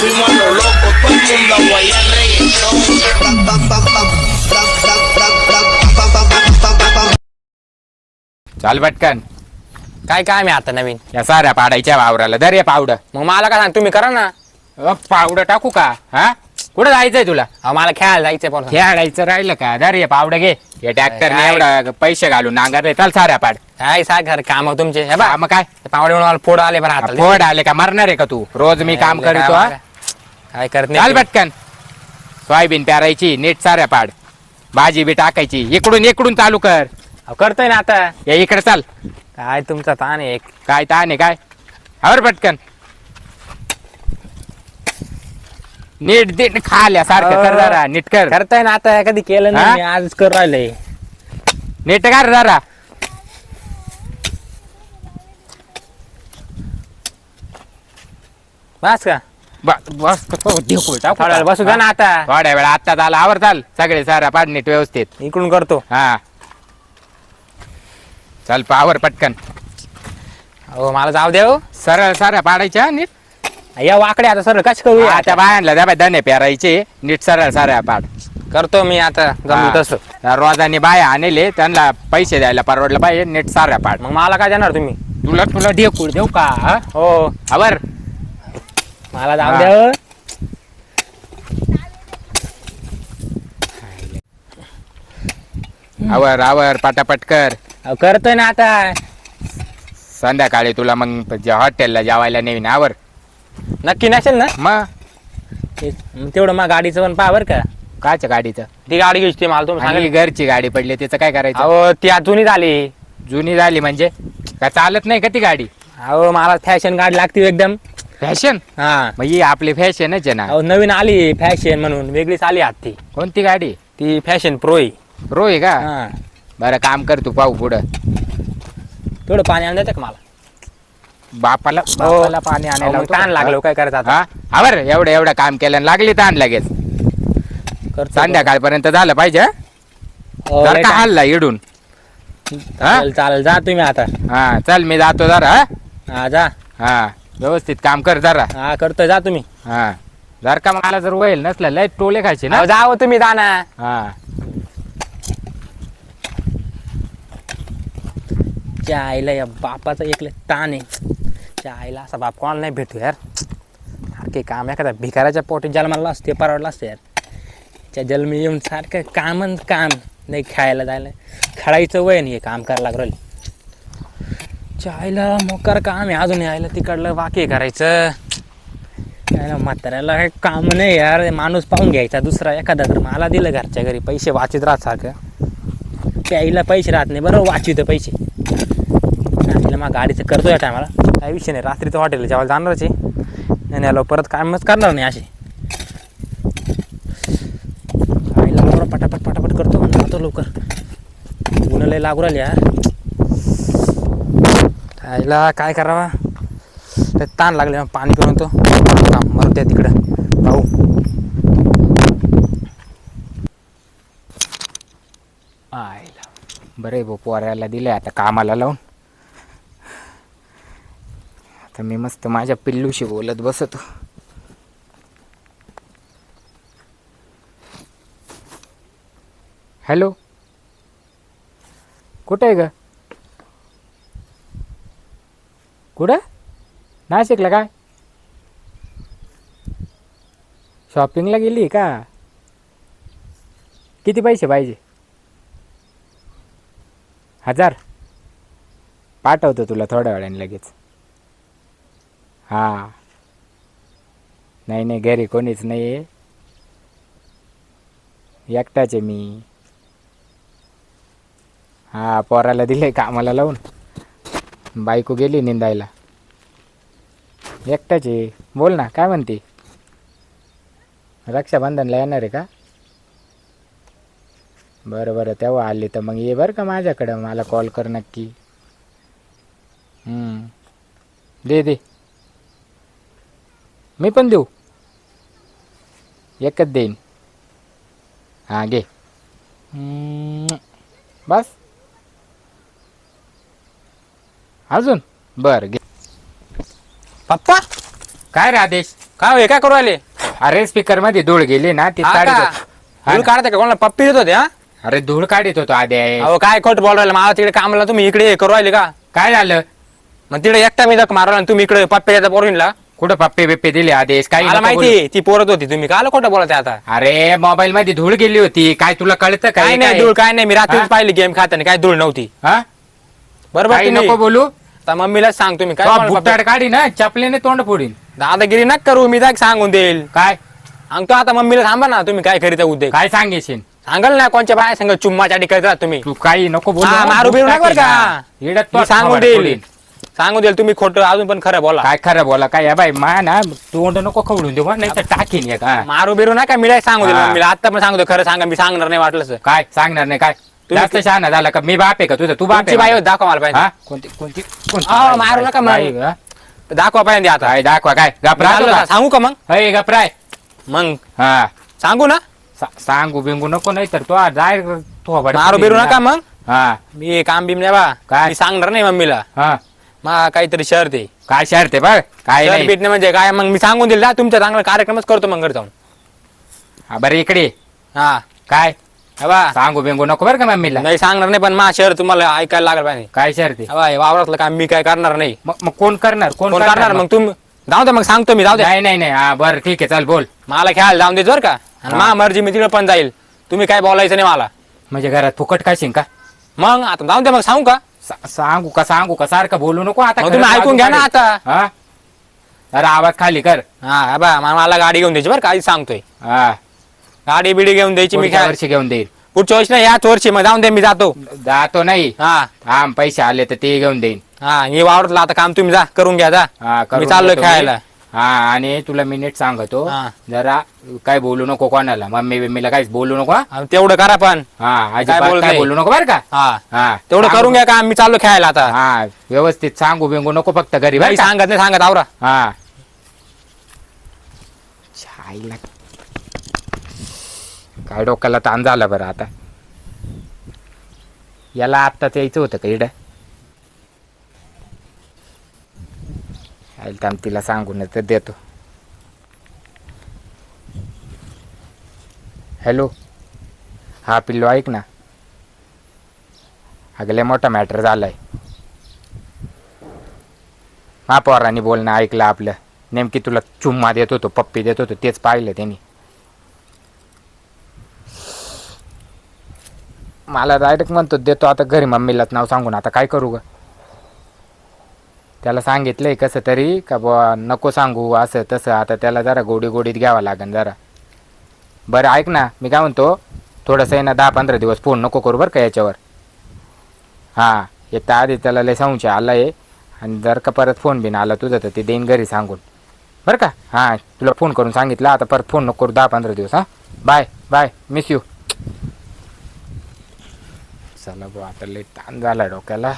fuimos a lo loco, todo el mundo a guayar reggaetón. चाल पटकन. काय काय मी आता नवीन? या साऱ्या पाडायच्या वावराला. दर ये पावडं. मग मला काय सांग तुम्ही करा ना. अ, पावडं टाकू का? हा? कुठं जायचंय तुला? अहो मला खेळायला जायचंय पण खेळायचं राहिलं का? दर ये पावडं घे. या ट्रॅक्टरने काय? एवढा पैसे घालून नांगरले. चाल साऱ्या पाड. काय सांग खरं काम तुमचे? हे बा हा, मग काय पावडे म्हणून मला फोड आले बरं हाताला. फोड आले का? मरणार आहे का तू? रोज मी काम करतो काय करत चाल नाही पटकन. सोयाबीन पेरायची नीट साऱ्या पाड. भाजी बी टाकायची. इकडून इकडून चालू कर. अहो, करतोय ना आता. या इकडे चाल. काय तुमचा ताण आहे एक. काय ताण आहे काय? आवर पटकन. नीट नीट खाल्या सारखं कर जरा नीट कर. करताय ना आता कधी केलं हा? नाही मी आजच करू राहिलंय. नीट कर जरा. बस का? ब- बस ढेकूळ टाकू थोड्या वेळ? बसू द्या ना आता. थोड्या वेळा आता झाला आवर चाल. सगळे साऱ्या पाड नीट व्यवस्थित. इकडून करतो. हा. चल पावर पटकन. हो मला जाऊ देऊ. सरळ साऱ्या पाडायच्या नीट? या वाकडे आता सर कश करू? त्या बायांना द्या बाई धने पेरायचे. नीट सरळ साऱ्या पाड. करतो मी आता जमलं तसं. हा. रोजाने बाया आणले त्यांना पैसे द्यायला परवडलं पाहिजे नीट साऱ्या पाड. मग मला काय देणार तुम्ही? तुला तुला ढेकूळ देऊ का हा? हो. आवर. मला जाऊ हा. द्या आवर आवर पटापट कर. अहो, करतोय ना आता. संध्याकाळी तुला मग जे हॉटेलला जेवायला नेईन आवर. नक्की नसेल ना? मग तेच. मग तेवढं मग गाडीचं पण पहा बरं का. काच्या गाडीचं? ती गाडी घ्यायची मला तुम्ही आणि सांगा. घरची गाडी पडली त्याचं काय करायचं? अहो ती जुनी झाली. जुनी झाली म्हणजे? काय चालत नाही का ती गाडी? अहो मला फॅशन गाडी लागते एकदम. फॅशन हा. मग ही आपली फॅशनच आहे ना. अहो नवीन आली फॅशन म्हणून. वेगळीच आली आत ती कोणती गाडी? ती फॅशन प्रो आहे. रो आहे का? हा. बरं काम कर तू पाहू पुढं. तेवढं पाणी देतं का मला? बापाला हो. बापाला पाणी अहो, आणायला मग होतो ताण का? लागलो काय करायचं आता? हा? आवर एवढं एवढं काम केलं आणि लागली ताण लगेच. करतो. संध्याकाळपर्यंत झालं पाहिजे हं? जर लय का ताण. हल्ला इडून. चालेल चालेल. जा तुम्ही आता. हा चल मी जातो जरा हं? हा जा. हा. व्यवस्थित काम कर जरा. हा करतोय जा तुम्ही. हा. जर का मला जर वैल नसलं लय टोले खायचे ना? अहो, जावं तुम्ही जा ना. हा. त्या आईला या बापाचा एकले ताण आहे. त्या आईला असा बाप कोणाला नाही भेटू यार. सारखे काम एखाद्या भिकाऱ्याच्या पोटी जन्माला असते परवडलं असतं यार. त्या जन्मी येऊन सारखं कामन काम नाही खेळायला जायला. खेळायचं वय नाही हे काम करायला लागलं. चायला आईला मोकार काम आहे अजून यायला तिकडलं बाकी करायचं. यायला म्हाताऱ्याला हे काम नाही यार माणूस पाहून घ्यायचा दुसरा एखादा तर मला दिलं घरच्या घरी पैसे वाचित राहत सारखं. प्यायला आईला पैसे राहत नाही बरोबर वाचित पैसे. मग गाडीचं करतो या टायमाला काही विषय नाही रात्रीचं हॉटेल जेव्हा जाणारच आहे. नाही आलो परत कामच करणार नाही असे आईला बरोबर पटापट पटापट करतो जातो लवकर. उन्हाला लागू राहिले यार आईला काय करावा? ते ताण लागले पाणी पिऊन तो. काम मरू द्या तिकडं. भाऊ आईला. बरे भाऊ पोऱ्याला दिले आता कामाला लावून. आता मी मस्त माझ्या पिल्लूशी बोलत बसतो. हॅलो? कुठं आहे ग? कुठं? नाशिकला काय? शॉपिंगला गेली का? किती पैसे पाहिजे? हजार. पाठवतो तुला थोड्या वेळाने लगेच. हां. नाही नाही घरी कोणीच नाही आहे एकटाच आहे मी. हां पोराला दिले कामाला लावून. बायको गेली निंदायला. एकटाच आहे. बोल ना काय म्हणते? रक्षाबंधनला येणार आहे का? बरं बरं तेव्हा आले तर मग ये बरं का माझ्याकडं. मला कॉल कर नक्की. दे दे. मी पण देऊ. एकच देईन. हां घे. बस. अजून? बरं घे. पप्पा? काय रे आदेश? काय होय, काय करू राहिले? अरे स्पीकरमध्ये धूळ गेली ना ती हा काढीत का? हा. धूळ. काढते का? कोणाला पप्पी देत होते हा? अरे धूळ काढीत होतो आदे अहो काय खोट बोल राहिले मला तिकडे कामाला तुम्ही इकडे हे करू राहिले का? काय झालं? मग तिकडे एकटा मी जख मारला आणि तुम्ही इकडे पप्पी देता पोरींला? कुठं पप्पे बिप्पे दिले आदेश? मला नको माहिती. ती पोरत होती तुम्ही. काल खोटं बोलत आता? अरे मोबाईल मध्ये धूळ गेली होती. काय तुला कळतं काय? काय नाही धूळ काय नाही. मी रात्रीच हा? पाहिली गेम खाताना काय धूळ नव्हती. हा? बरोबर काही तुम्ही नको बोलू. आता मम्मीला सांग तुम्ही काय पप्पी? काढी ना चपलेने तोंड फोडीन. दादागिरी नका करू मी जाग सांगून देईल. काय? सांगतो आता मम्मीला थांबा ना तुम्ही काय करीता उद्योग. काय सांगेशील? सांगाल ना कोणच्या बाय सांग चुम्मा चाटी करता तुम्ही. तू काही नको बोलू हा, हं, मारू बिरू नका बरं का? मी सांगून देईल. सांगून देईल तुम्ही खोटं अजून पण खरं बोला. काय खरं बोला काय या बाई मा ना तोंड नको खवडून देऊ नाही तर टाकीन एक हा. मारू बिरू नका मी सांगू देईल हा. मम्मीला. आता पण सांगतो खरं सांगा मी सांगणार नाही वाटलं काय सांगणार नाही काय? जास्त शहाणा झाला का? मी बाप आहे का तुझा? तू बाप बाई? होती, दाखवा मला हा? पाहिजे कोणती कोणती कोणती अहो, बाई? मारू नका मग. हा? दाखवा पाहिजे आता. काय दाखवा काय? गपरा चालू का? सांगू का मग? अय गपराय मग? हा. सांगू ना? सा- सांगू बिंगू नको नाही तर तो जाय तो मारू बिरू नका मग. हा. मी काम बिम नाही बा काय? मी सांगणार नाही मम्मीला. हा. मा काहीतरी शर्त आहे काय शर्त आहे बघ? काय शर्त नाही. नाही म्हणजे काय? मग मी सांगून दिलं ना, तुमचा चांगला कार्यक्रमच करतो मग घरी जाऊन. हा, बरं इकडे हा. काय? सांगू बिंगू नको बरं का मम्मीला. नाही सांगणार नाही पण मा शहर तुम्हाला ऐकायला लागलं पाहिजे. काय शर्त आहे हे बा, हे वावरातलं काम मी काय करणार नाही. मग मग कोण करणार? कोण कोण करणार मग? तुम्ही जाऊ दे मग सांगतो मी जाऊ दे. नाही नाही नाही. हा बरं ठीक आहे चल बोल. मला खेळायला जाऊन देत बरं का? आणि. मा मर्जी मी तिकडे पण जाईल. तुम्ही काय बोलायचं नाही मला. म्हणजे घरात फुकट खाशील का मग आता जाऊन दे मग सांगू का? सा- सांगू का सांगू का? सारखं बोलू नको आता मग खरंच तुम्ही ऐकून घ्या ना आता. हा? अरे आवाज खाली कर. हा बा मला गाडी घेऊन द्यायची बरं का? आधी सांगतोय. हा. गाडी बिडी घेऊन द्यायची मी पुढच्या काय? वर्षी घेऊन देईल पुढच्या वर्षी नाही याच वर्षी मग जाऊन दे मी जातो. जातो नाही. हा. थांब पैसे आले तर ते घेऊन देईन. हा हे वावरातलं आता काम तुम्ही जा करून घ्या जा. हा, करून मी चाललोय देतो मी. खेळायला. हा आणि तुला मी नीट सांगतो हा. जरा काय बोलू नको कोणाला. मम्मी बिम्मीला काहीच बोलू नको हा? आणि तेवढं करा पण. हा अजिबात बोलत काय नाही. बोलू नको बरं का? हा. हा तेवढं सांगू- करून घ्या काम मी चाललो खेळायला आता. हा व्यवस्थित सांगू बिंगू नको फक्त घरी बरं काही का? सांगत नाही सांगत आवरा. हा. काय डोक्याला ताण झाला बरं आता. याला आत्ताच यायचं होतं का इड? तर तिला सांगून तर देतो. हॅलो? हा पिल्लो ऐक ना. अगले मोठा मॅटर झालाय. हा पोरांनी बोलणं ऐकलं आपलं. नेमकी तुला चुम्मा देत होतो पप्पी देत होतो तेच पाहिलं त्यांनी. मला डायरेक्ट म्हणतो देतो आता घरी मम्मीलाच नाव सांगून आता काय करू ग? त्याला सांगितलंय कसं तरी का बुवा नको सांगू असं तसं आता त्याला जरा गोडी गोडीत घ्यावं लागेल जरा. बरं ऐक ना मी काय म्हणतो थोडंसं आहे ना दहा पंधरा दिवस फोन नको करू बरं का याच्यावर. हां एक तर आधी त्याला लय सांगूचे आला आहे आणि जर का परत फोन बिन आला तुझं तर ते देईन घरी सांगून. बरं का? हां तुला फोन करून सांगितलं आता परत फोन नको करू दहा पंधरा दिवस हां? बाय बाय मिस यू चला भाऊ आता लई ताण झाला डोक्याला.